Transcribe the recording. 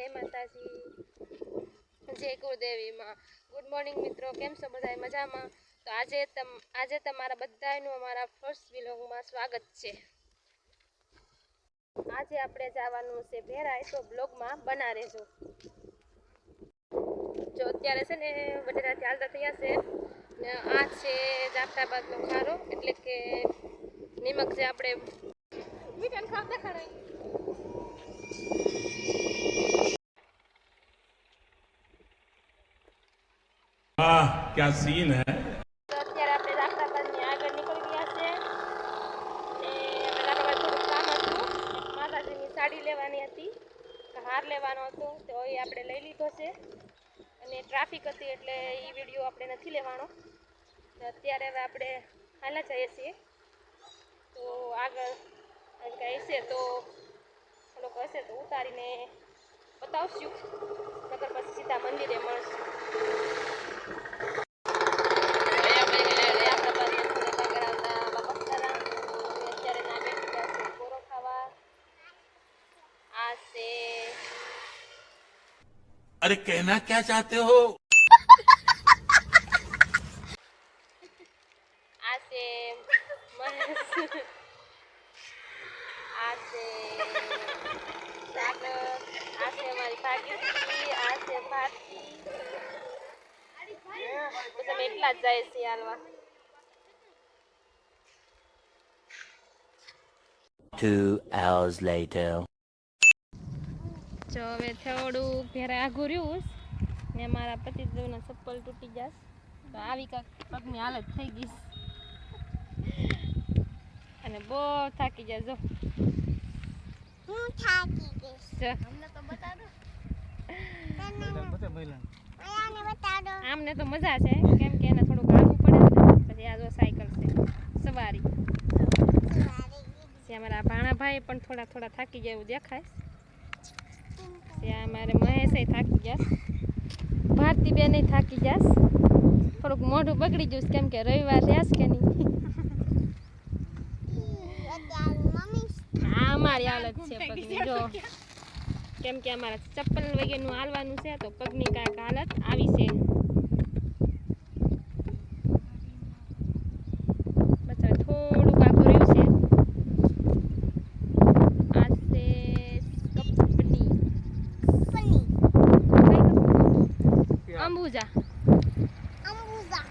જય માતાજી. જય કુળદેવીમાં ગુડ મોર્નિંગ મિત્રો, કેમ છો બધા મજામાં? તો આજે આજે તમારા બધાનું અમારા ફર્સ્ટ વિલોગમાં સ્વાગત છે. આજે આપણે જવાનું છે ભેરાય તો બ્લોગમાં બના રહેજો જો અત્યારે છે ને બટેટા ચાલતા થયા છે આ છે જાફરાબાદનો ખારો, એટલે કે નિમક જે આપણે કામ ક્યાં સીન માતાજીની સાડી લેવાની હતી. હાર લેવાનો હતો. તો એ આપણે લઈ લીધો છે. અને ટ્રાફિક હતી એટલે એ વીડિયો આપણે નથી લેવાનો. અત્યારે હવે આપણે હાલા જઈએ છીએ. તો આગળ હશે તો લોકો હશે તો ઉતારીને બતાવશું. નગર પછી સીધા મંદિરે મળશું. अरे कहना क्या चाहते हो એટલા જ જાય છે હાલવા Two hours later. જો હવે થોડુંક ઘેરે આઘું રહ્યું ને મારા પતિદેવના ચપ્પલ તૂટી જશે તો આવી કાંક પગની હાલત થઈ ગઈ અને બહુ થાકી જાય જો હું થાકી ગઈશ અમને તો બતાડો. આમને તો મજા છે કેમ કે એને થોડુંક આવવું પડે પછી આ જો સાયકલ છે. સવારી. અમારા ભાણાભાઈ પણ થોડા થોડા થાકી જાય એવું દેખાય ત્યાં અમારે મહેશે થાકી ગયા. ભારતી બેને થાકી જાસ થોડુંક મોઢું બગડી જશે કેમ કે રવિવાર રહ્યા કે નહીં? અમારી હાલત છે કેમ કે અમારા ચપ્પલ વગેરેનું હાલવાનું છે, તો પગની કાંઈક હાલત આવી છે. અંબુજા અંબુજા